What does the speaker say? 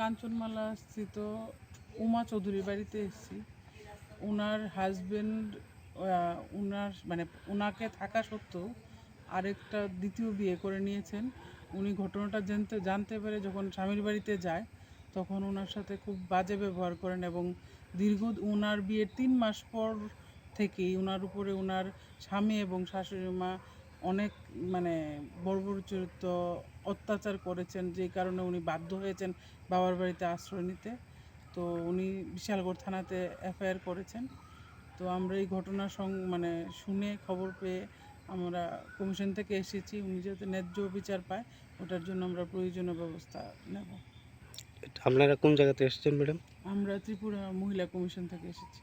কাঞ্চনমালা স্থিত উমা চৌধুরীর বাড়িতে এসেছি। ওনার হাজবেন্ড ওনার মানে ওনাকে থাকা সত্ত্বেও আরেকটা দ্বিতীয় বিয়ে করে নিয়েছেন। উনি ঘটনাটা জানতে জানতে পেরে যখন স্বামীর বাড়িতে যায়, তখন ওনার সাথে খুব বাজে ব্যবহার করেন এবং দীর্ঘ ওনার বিয়ের তিন মাস পর থেকেই ওনার উপরে ওনার স্বামী এবং শাশুড়ি মা অনেক মানে বর্বরচিত অত্যাচার করেছেন যে কারণে উনি বাধ্য হয়েছেন বাবার বাড়িতে আশ্রয় নিতে। তো উনি বিশালগড় থানাতে এফআইআর করেছেন। তো আমরা এই ঘটনা সং মানে শুনে খবর পেয়ে আমরা কমিশন থেকে এসেছি। উনি যাতে ন্যায্য বিচার পায় ওটার জন্য আমরা প্রয়োজনীয় ব্যবস্থা নেব। আপনারা কোন জায়গাতে এসেছেন ম্যাডাম? আমরা ত্রিপুরা মহিলা কমিশন থেকে এসেছি।